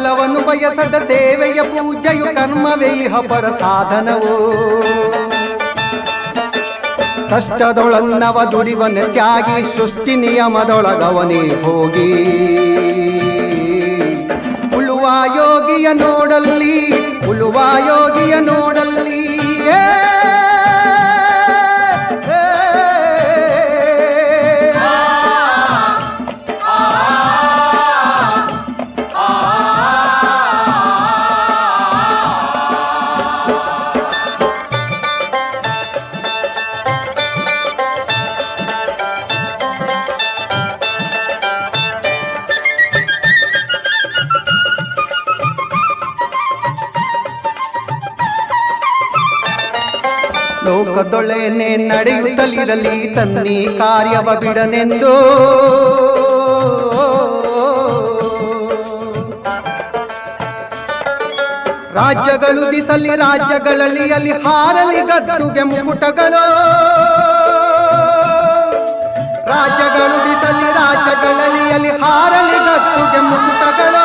ಫಲವನ್ನು ಬಯಸದ ಸೇವೆಯ ಪೂಜೆಯು ಕರ್ಮವೇ ಇಹ ಪರ ಸಾಧನವು. ಕಷ್ಟದೊಳನ್ನವ ದುಡಿವನ ತ್ಯಾಗಿ ಸೃಷ್ಟಿ ನಿಯಮದೊಳಗವನೇ ಹೋಗಿ. ಉಳುವ ಯೋಗಿಯ ನೋಡಲ್ಲಿ, ಉಳುವ ಯೋಗಿಯ ನೋಡಲ್ಲಿ ನಡೆಯುತ್ತಲಿರಲಿ ತನ್ನಿ ಕಾರ್ಯವ ಬಿಡನೆಂದು? ರಾಜ್ಯಗಳು ದಿಸಲಿ, ರಾಜ್ಯಗಳಲ್ಲಿ ಅಲ್ಲಿ ಹಾರಲಿ ಗದ್ದುಗೆ ಮುಕುಟಗಳು ರಾಜ್ಯಗಳು ದಿಸಲಿ, ರಾಜ್ಯಗಳಲ್ಲಿ ಅಲ್ಲಿ ಹಾರಲಿ ಗದ್ದುಗೆ ಮುಕುಟಗಳು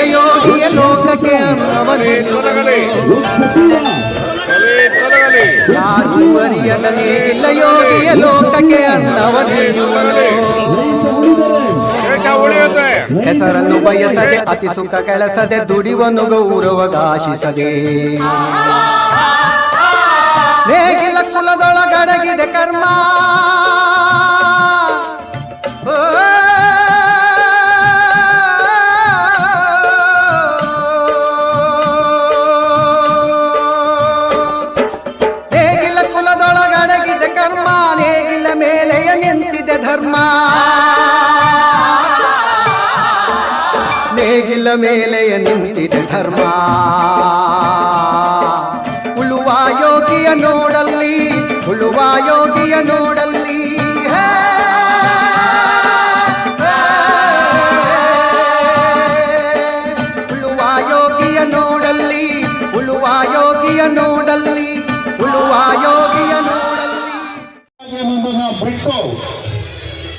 ಯೋಗಿಯ ಲೋಕಕ್ಕೆ ಅನ್ನವನೇ ಯೋಗಿಯ ಲೋಕಕ್ಕೆ ಉಳಿಯುತ್ತೆ. ಹೆಸರನ್ನು ಬಯಸದೆ ಅತಿ ಸುಖ ಕೆಲಸದೆ ದುಡಿವನು ಗೌರವಗಾಶಿಸದೆ ನೇಗಿಲ ಕುಲದೊಳಗಡಗಿದೆ ಕರ್ಮ. ಮೇಲೆಯ ನಿಂತಿದೆ ಧರ್ಮ. ಉಳುವ ಯೋಗಿಯ ನೋಡಲ್ಲಿ, ಉಳುವ ಯೋಗಿಯ ನೋಡಲ್ಲಿ! ಉಳುವ ಯೋಗಿಯ ನೋಡಲ್ಲಿ, ಉಳುವ ಯೋಗಿಯ ನೋಡಲ್ಲಿ, ಉಳುವ ಯೋಗಿಯ ನೋಡಲ್ಲಿ. ಬಿಟ್ಟು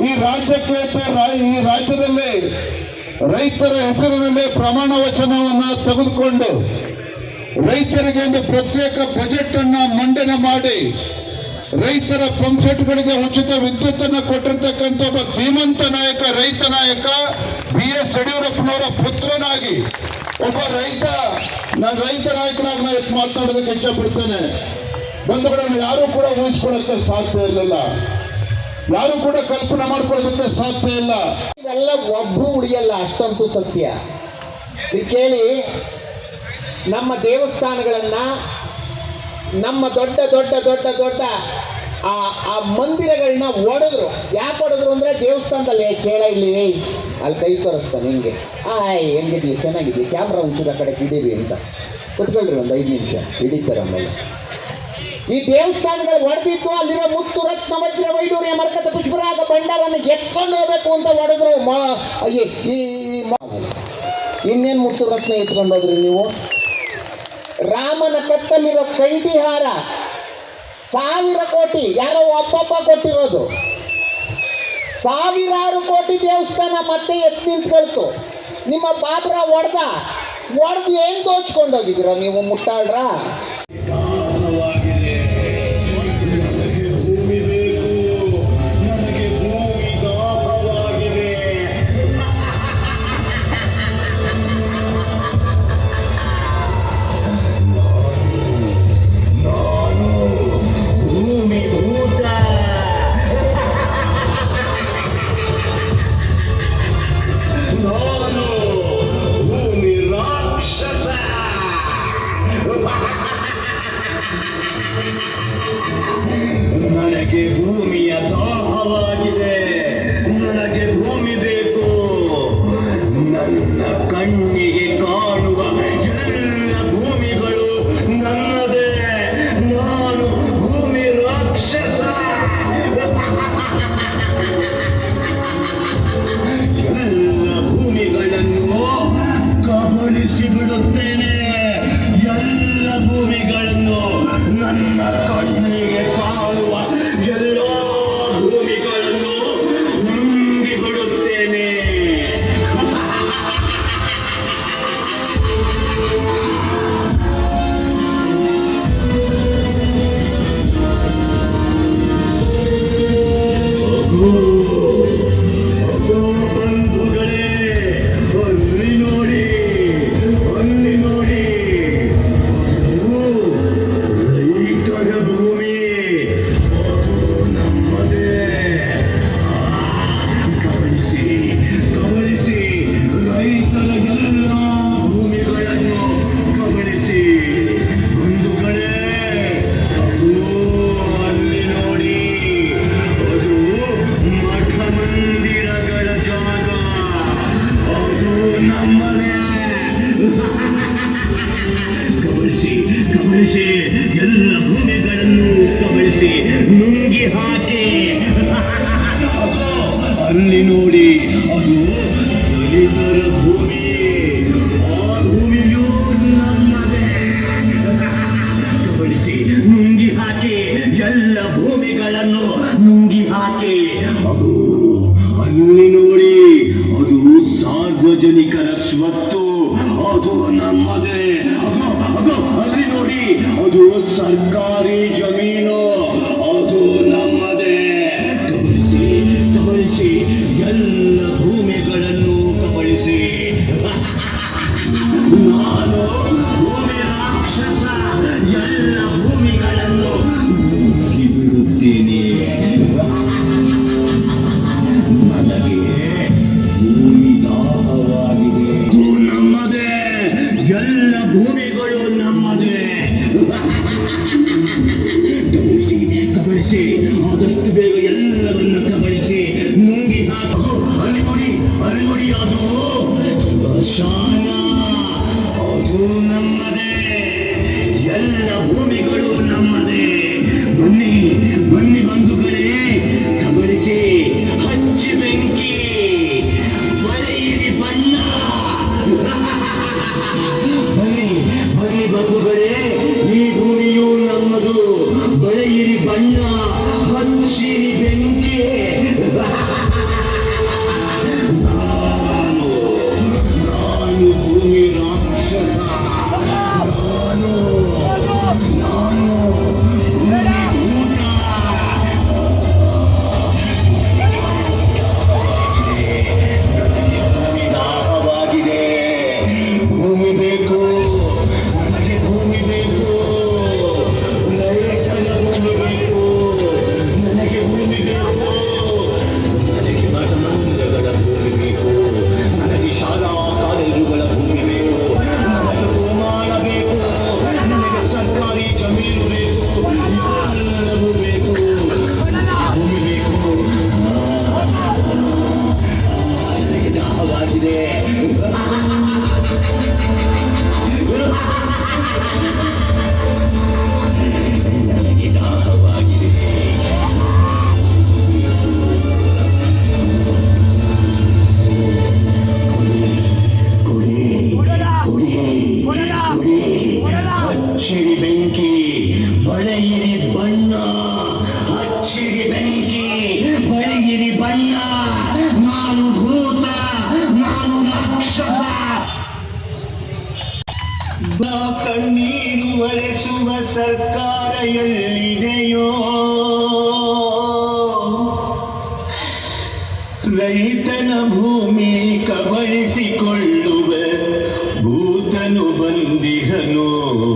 ಈ ರಾಜ್ಯಕ್ಕೆ ಈ ರಾಜ್ಯದಲ್ಲಿ ರೈತರ ಹೆಸರಿನಲ್ಲಿ ಪ್ರಮಾಣ ವಚನವನ್ನು ತೆಗೆದುಕೊಂಡು ರೈತರಿಗೆ ಒಂದು ಪ್ರತ್ಯೇಕ ಬಜೆಟ್ ಅನ್ನ ಮಂಡನೆ ಮಾಡಿ ರೈತರ ಪಂಪ್ಸೆಟ್ಗಳಿಗೆ ಉಚಿತ ವಿದ್ಯುತ್ ಅನ್ನ ಕೊಟ್ಟಿರ್ತಕ್ಕಂಥ ಒಬ್ಬ ಧೀಮಂತ ನಾಯಕ, ರೈತ ನಾಯಕ ಬಿ ಎಸ್ ಯಡಿಯೂರಪ್ಪನವರ ಪುತ್ರನಾಗಿ ಒಬ್ಬ ರೈತ, ನಾನು ರೈತ ನಾಯಕನಾಗಿ ನಾ ಮಾತನಾಡೋದಕ್ಕೆ ಇಚ್ಛಪಡ್ತೇನೆ ಬಂಧುಗಳನ್ನು ಯಾರೂ ಕೂಡ ಊಹಿಸ್ಕೊಳ್ಳೋಕ್ಕೆ ಸಾಧ್ಯ ಇರಲಿಲ್ಲ. ಯಾರು ಕೂಡ ಕಲ್ಪನೆ ಮಾಡ್ಕೊಳ್ಳೋದಕ್ಕೆ ಸಾಧ್ಯ ಇಲ್ಲ. ಇವೆಲ್ಲ ಒಬ್ರು ಉಳಿಯಲ್ಲ, ಅಷ್ಟಂತೂ ಸತ್ಯ. ಕೇಳಿ, ನಮ್ಮ ದೇವಸ್ಥಾನಗಳನ್ನ ನಮ್ಮ ದೊಡ್ಡ ದೊಡ್ಡ ದೊಡ್ಡ ದೊಡ್ಡ ಆ ಆ ಮಂದಿರಗಳನ್ನ ಒಡೆದ್ರು. ಯಾಕೆ ಒಡೆದ್ರು ಅಂದ್ರೆ ದೇವಸ್ಥಾನದಲ್ಲಿ ಕೇಳ ಇಲ್ಲಿ ಅಲ್ಲಿ ಕೈ ತೋರಿಸ್ತಾನೆ ಹಿಂಗೆ. ಆಯ್ ಹೆಂಗಿದ್ವಿ ಚೆನ್ನಾಗಿದ್ವಿ ಕ್ಯಾಮ್ರಾ ಒಂಚೂರು ಆ ಕಡೆ ಹಿಡೀರಿ ಅಂತ. ಕುತ್ಕೊಳ್ರಿ ಒಂದು ಐದು ನಿಮಿಷ, ಹಿಡಿತಾರೆ ಆಮೇಲೆ. ಈ ದೇವಸ್ಥಾನಗಳು ಹೊಡೆದಿತ್ತು, ಅಲ್ಲಿರೋ ಮುತ್ತು ರತ್ನ ವಜ್ರ ವೈಡೂರ್ಯ ಮರಕದ ಪುಷ್ಪರಾಗ ಬಂಡಾರನ್ನು ಎತ್ಕೊಂಡು ಹೋಗ್ಬೇಕು ಅಂತ ಹೊಡೆದ್ರು ಈ ಇನ್ನೇನು ಮುತ್ತು ರತ್ನ ಎತ್ಕೊಂಡು ಹೋದ್ರಿ ನೀವು? ರಾಮನ ಕತ್ತಲ್ಲಿರೋ ಕಂಠಿಹಾರ ಸಾವಿರ ಕೋಟಿ, ಯಾರೋ ಒಬ್ಬೊಬ್ಬ ಕೊಟ್ಟಿರೋದು. ಸಾವಿರಾರು ಕೋಟಿ ದೇವಸ್ಥಾನ ಮತ್ತೆ ಎತ್ತಿ ನಿಂತ್ಕೊಳ್ತು. ನಿಮ್ಮ ಪಾತ್ರ ಒಡೆದ, ಒಡೆದು ಏನು ದೋಚ್ಕೊಂಡೋಗಿದ್ದೀರ ನೀವು ಮುಟ್ಟಾಳ್ರ ಉಳಿಸಿ ಎಲ್ಲ ಭೂಮಿಗಳನ್ನು ಕಬಳಿಸಿ ನುಂಗಿ ಹಾಕಿ ನಿಮ್ಮದೇ. ಎಲ್ಲ ಭೂಮಿಗಳು ನಮ್ಮದೇ. ಬನ್ನಿ ಬನ್ನಿ ಬಂಧುಗಳೇ ಗಮನಿಸಿ. ರೈತನ ಭೂಮಿ ಕಬಳಿಸಿಕೊಳ್ಳುವ. ಭೂತನು ಬಂದಿಹನು.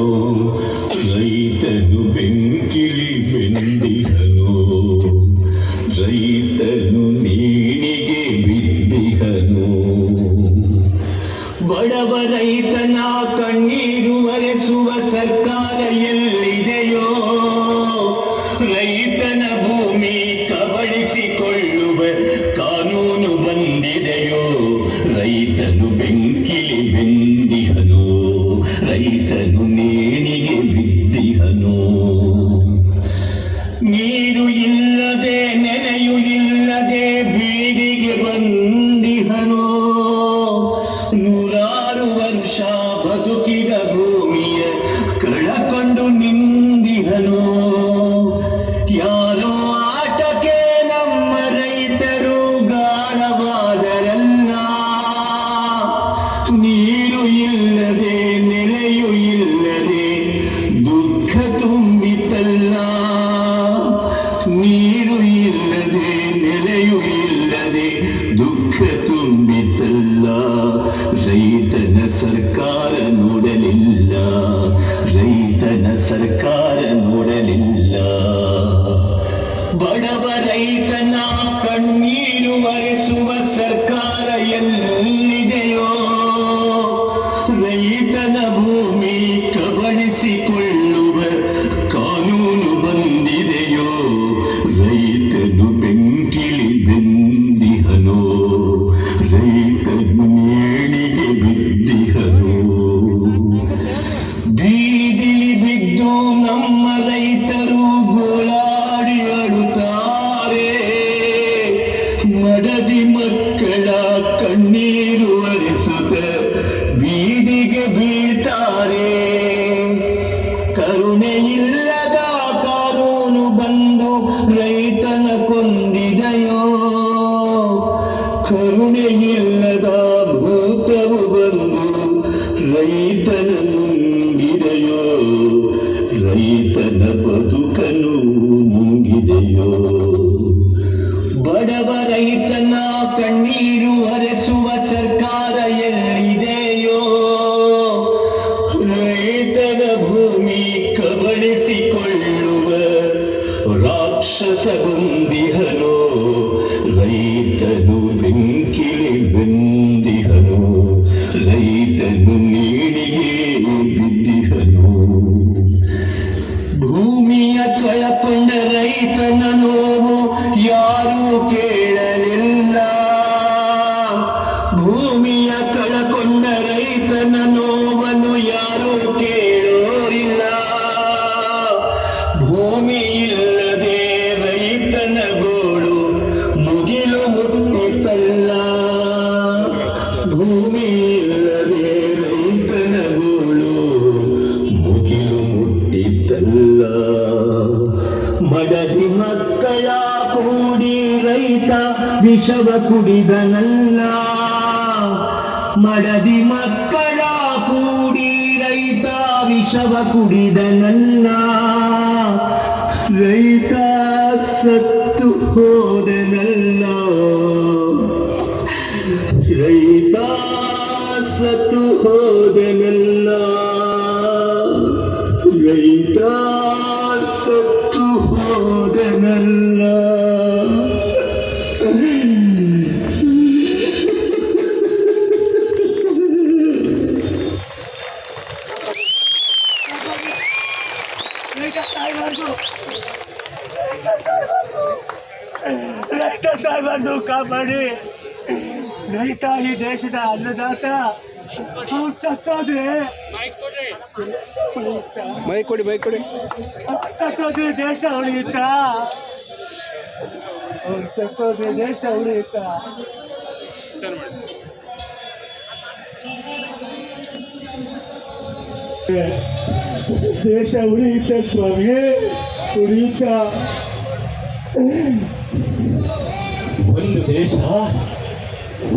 നിലയുയില്ലത് നിലയുയില്ലത് ദുഃഖ തുമ്പിത്തല്ല സർക്കാരനുടലില്ല. സർക്കാർ ಬಡವ ರೈತನ ಕಣ್ಣೀರು ವಿಷವ ಕುಡಿದನಲ್ಲ ಮಡದಿ ಮಕ್ಕಳ ಕೂಡಿ ರೈತ ವಿಷವ ಕುಡಿದನಲ್ಲ ರೈತ ಸತ್ತು ಹೋದನಲ್ಲ ರೈತ ಸತ್ತು ಹೋದನಲ್ಲ ರೈತ ಸತ್ತು ಹೋದನಲ್ಲ ಕಾಪಾಡಿ ರೈತ ಈ ದೇಶದ ಅನ್ನದಾತ. ಅವ್ರು ಸತ್ತೋದ್ರೆ? ಮೈ ಕೊಡಿ ಮೈ ಕೊಡಿ. ಸತ್ತೋದ್ರೆ ದೇಶ ಉಳಿಯುತ್ತ? ಅವ್ರು ಸತ್ತೋದ್ರೆ ದೇಶ ಉಳಿಯುತ್ತ? ದೇಶ ಉಳಿಯುತ್ತ ಸ್ವಾಮಿ ಉಳಿಯುತ್ತ? ಒಂದು ದೇಶ,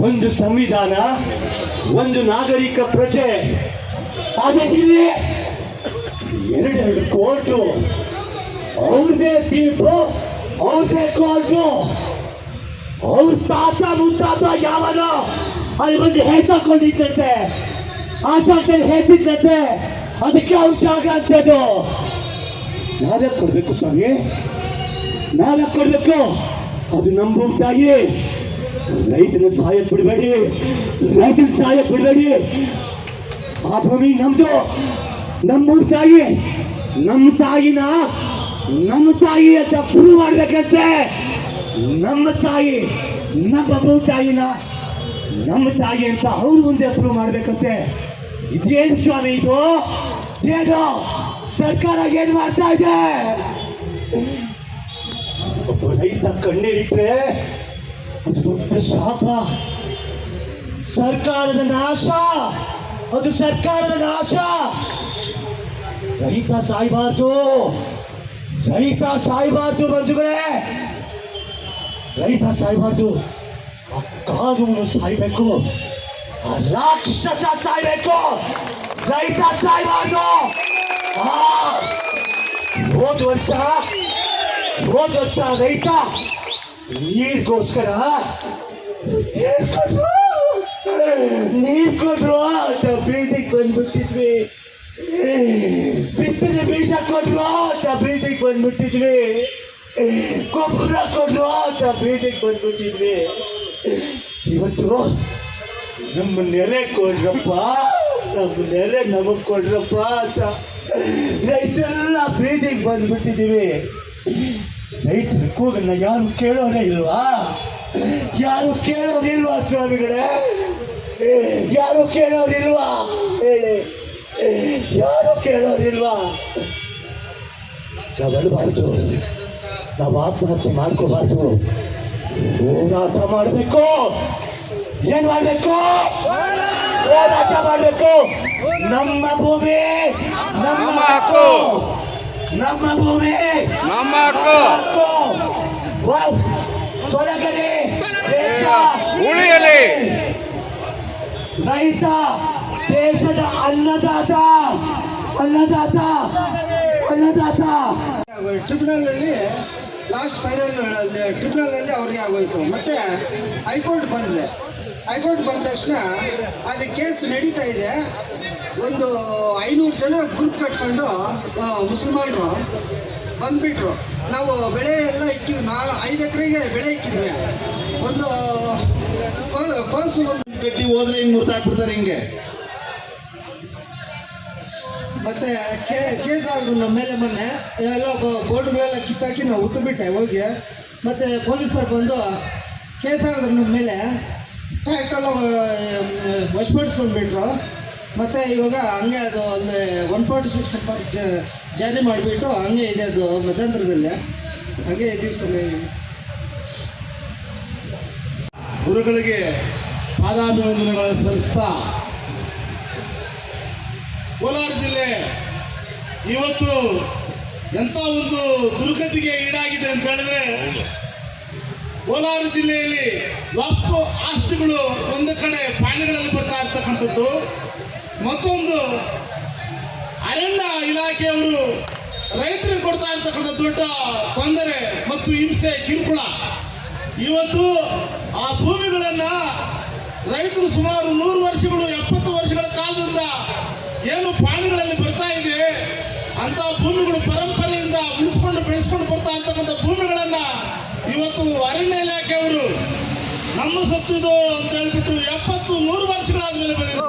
ಒಂದು ಸಂವಿಧಾನ, ಒಂದು ನಾಗರಿಕ ಪ್ರಜೆ. ಇಲ್ಲಿ ಎರಡೆರಡು ಕೋರ್ಟು ಅವ್ರದೇ ತೀರ್ಪು ಅವ್ರದೇ ಕೋರ್ಟು. ಅವ್ರ ತಾತ ಮುತ್ತಾತ ಯಾವನ ಅಲ್ಲಿ ಬಂದು ಹೇಳ್ತಕೊಂಡಿದ್ದಂತೆ ಆ ಜಾಗದಲ್ಲಿ ಹೇಳ್ತಿದ್ದಂತೆ, ಅದಕ್ಕೆ ಅವ್ರ ಜಾಗ ಅಂತದ್ದು. ನಾವ್ಯಾಕೆ ಕೊಡ್ಬೇಕು ಸ್ವಾಮಿ ನಾವ್ಯಾಕೆ ಕೊಡ್ಬೇಕು. ಅದು ತಾಯಿ ರೈತನ ಸಹಾಯ ಬಿಡಬೇಡಿ. ರೈತನ ಸಹಾಯ ಬಿಡಬೇಡಿ. ಆ ಭೂಮಿ ನಮ್ದು. ನಮ್ಮೂರ್ ತಾಯಿ ನಮ್ಮ ತಾಯಿನ, ನಮ್ಮ ತಾಯಿ ಅಂತ ಪ್ರೂವ್ ಮಾಡ್ಬೇಕಂತೆ. ನಮ್ಮ ತಾಯಿ, ನಮ್ಮ ಭೂ ತಾಯಿನ, ನಮ್ಮ ತಾಯಿ ಅಂತ ಅವ್ರ ಮುಂದೆ ಪ್ರೂವ್ ಮಾಡ್ಬೇಕಂತೆ. ಇದೇನು ಸ್ವಾಮಿ ಇದು. ಸರ್ಕಾರ ಏನ್ ಮಾಡ್ತಾ ಇದೆ? ಒಬ್ಬ ರೈತ ಕಣ್ಣೀರಿಟ್ರೆ ಅದು ದೊಡ್ಡ ಶಾಪ ಸರ್ಕಾರದ ನಾಶ ಅದು ಸರ್ಕಾರದ ನಾಶ ರೈತ ಸಾಯ್ಬಾರ್ದು ರೈತ ಸಾಯ್ಬಾರ್ದು ಬಂಧುಗಳೇ ರೈತ ಸಾಯ್ಬಾರ್ದು ಆ ಕಾನೂನು ಸಾಯ್ಬೇಕು ಆ ರಾಕ್ಷಸ ಸಾಯ್ಬೇಕು ರೈತ ಸಾಯ್ಬಾರ್ದು ಆ, ಹೋದ ವರ್ಷ ಹೋದ ವರ್ಷ ರೈತ, ನೀರ್ಗೋಸ್ಕರ ನೀರ್ ಕೊಟ್ರು ಅಂತ ಬೀದಿಗೆ ಬಂದ್ಬಿಟ್ಟಿದ್ವಿ. ಬಿತ್ತನೆ ಬೀಜ ಕೊಟ್ರು ಅಂತ ಬೀದಿಗೆ ಬಂದ್ಬಿಟ್ಟಿದ್ವಿ. ಗೊಬ್ಬರ ಕೊಟ್ರು ಅಂತ ಬೀದಿಗೆ ಬಂದ್ಬಿಟ್ಟಿದ್ವಿ. ಇವತ್ತು ನಮ್ಮ ನೆರೆ ಕೊಡ್ರಪ್ಪ, ನಮ್ಮ ನೆರೆ ನಮಗ್ ಕೊಡ್ರಪ್ಪ ಅಂತ ರೈತರೆಲ್ಲ ಬೀದಿಗೆ ಬಂದ್ಬಿಟ್ಟಿದೀವಿ ರೈತರ ಕೂಗನ್ನ ಯಾರು ಕೇಳೋರೇ ಇಲ್ವಾ? ಯಾರು ಕೇಳೋರಿಲ್ವಾ ಸ್ವಾಮಿಗಳೇ? ಯಾರು ಕೇಳೋರಿಲ್ವಾ ಹೇಳಿ. ಯಾರು ಕೇಳೋದಿಲ್ವಾ ನಾವೆಲ್ಲಬಾರ್ದು ನಾವು ಆತ್ಮಹತ್ಯೆ ಮಾಡ್ಕೋಬಾರ್ದು. ಹೋರಾಟ ಮಾಡಬೇಕು. ಏನ್ ಮಾಡಬೇಕು? ಹೋರಾಟ ಮಾಡಬೇಕು. ನಮ್ಮ ಭೂಮಿ, ನಮ್ಮ ಹಕ್ಕು. ನಮ್ಮ ಭೂಮಿ. ನಮ್ಮ ಹಕ್ಕು. ತೊಲಗಲಿ. ದೇಶ. ಉಳಿಯಲಿ. ರೈತ. ದೇಶದ ಅನ್ನದಾತ. ಅನ್ನದಾತ. ಅನ್ನದಾತ. ಟ್ರಿಬ್ಯುನಲ್ ಅಲ್ಲಿ ಲಾಸ್ಟ್ ಫೈನಲ್ ಟ್ರಿಬ್ಯುನಲ್ ಅಲ್ಲಿ ಅವ್ರಿಗೆ ಆಗೋಯ್ತು. ಮತ್ತೆ ಹೈಕೋರ್ಟ್ ಬಂದ್ರೆ ಹೈಕೋರ್ಟ್ ಬಂದ ತಕ್ಷಣ ಅದು ಕೇಸ್ ನಡೀತಾ ಇದೆ. ಒಂದು ಐನೂರು ಜನ ಗ್ರೂಪ್ ಕಟ್ಕೊಂಡು ಮುಸಲ್ಮಾನರು ಬಂದ್ಬಿಟ್ರು. ನಾವು ಬೆಳೆ ಎಲ್ಲ ಇಕ್ಕಿದ್ವಿ ನಾಲ್ಕು ಐದು ಎಕರೆಗೆ ಬೆಳೆ ಇಕ್ಕಿದ್ವಿ ಒಂದು ಕೋಲ್- ಕೋಲ್ಸು ಒಂದು ಕಟ್ಟಿ ಹೋದ್ರೆ ಹಿಂಗೆ ಮುರ್ತಾಕ್ಬಿಡ್ತಾರೆ ಹಿಂಗೆ. ಮತ್ತೆ ಕೇಸ್ ಆಗಿದ್ರು ನಮ್ಮ ಮೇಲೆ ಮೊನ್ನೆ, ಎಲ್ಲ ಬೋರ್ಡ್ಗಳೆಲ್ಲ ಕಿತ್ತಾಕಿ ನಾವು ಉತ್ತಬಿಟ್ಟೆ ಹೋಗಿ. ಮತ್ತೆ ಪೊಲೀಸರು ಬಂದು ಕೇಸ್ ಆಗಿದ್ರು ನಮ್ಮ ಮೇಲೆ ಟ್ರ್ಯಾಕ್ಟೆಲ್ಲ ವಶಪಡಿಸ್ಕೊಂಡ್ಬಿಟ್ರು. ಮತ್ತೆ ಇವಾಗ ಹಂಗೆ ಅದು ಅಲ್ಲಿ ಒನ್ ಫಾರ್ಟಿ ಸಿಕ್ಸ್ ಜಾರಿ ಮಾಡಿಬಿಟ್ಟು ಹಂಗೆ ಇದೆ ಅದು ಮಧ್ಯಂತರದಲ್ಲಿ. ಹಂಗೆ ಇದೀವಿ ಸ್ವಾಮಿ. ಗುರುಗಳಿಗೆ ಪಾದಾಭಿವಂದನೆಗಳನ್ನು ಸಲ್ಲಿಸ್ತಾ ಕೋಲಾರ ಜಿಲ್ಲೆ ಇವತ್ತು ಎಂಥ ಒಂದು ದುರ್ಗತಿಗೆ ಈಡಾಗಿದೆ ಅಂತ ಹೇಳಿದ್ರೆ ಕೋಲಾರ ಜಿಲ್ಲೆಯಲ್ಲಿ ವಕ್ಫ್ ಆಸ್ತಿಗಳು ಒಂದು ಕಡೆ ಪಾಣಿಗಳಲ್ಲಿ ಬರ್ತಾ ಇರ್ತಕ್ಕಂಥದ್ದು. ಮತ್ತೊಂದು ಅರಣ್ಯ ಇಲಾಖೆಯವರು ರೈತರಿಗೆ ಕೊಡ್ತಾ ಇರ್ತಕ್ಕಂಥ ದೊಡ್ಡ ತೊಂದರೆ ಮತ್ತು ಹಿಂಸೆ, ಕಿರುಕುಳ. ಇವತ್ತು ಆ ಭೂಮಿಗಳನ್ನ ರೈತರು ಸುಮಾರು ನೂರು ವರ್ಷಗಳು, ಎಪ್ಪತ್ತು ವರ್ಷಗಳ ಕಾಲದಿಂದ ಏನು ಪಾಣಿಗಳಲ್ಲಿ ಬರ್ತಾ ಇದೆ ಅಂತ ಭೂಮಿಗಳು ಪರಂಪರೆಯಿಂದ ಉಳಿಸ್ಕೊಂಡು, ಬೆಳೆಸ್ಕೊಂಡು ಬರ್ತಾ ಇರ್ತಕ್ಕಂಥ ಭೂಮಿಗಳನ್ನ ಇವತ್ತು ಅರಣ್ಯ ಇಲಾಖೆಯವರು ನಮ್ಮ ಸತ್ತಿದೋ ಅಂತ ಹೇಳ್ಬಿಟ್ಟು ಎಪ್ಪತ್ತು ನೂರು ವರ್ಷಗಳಾದ್ಮೇಲೆ ಬಂದಿದೆ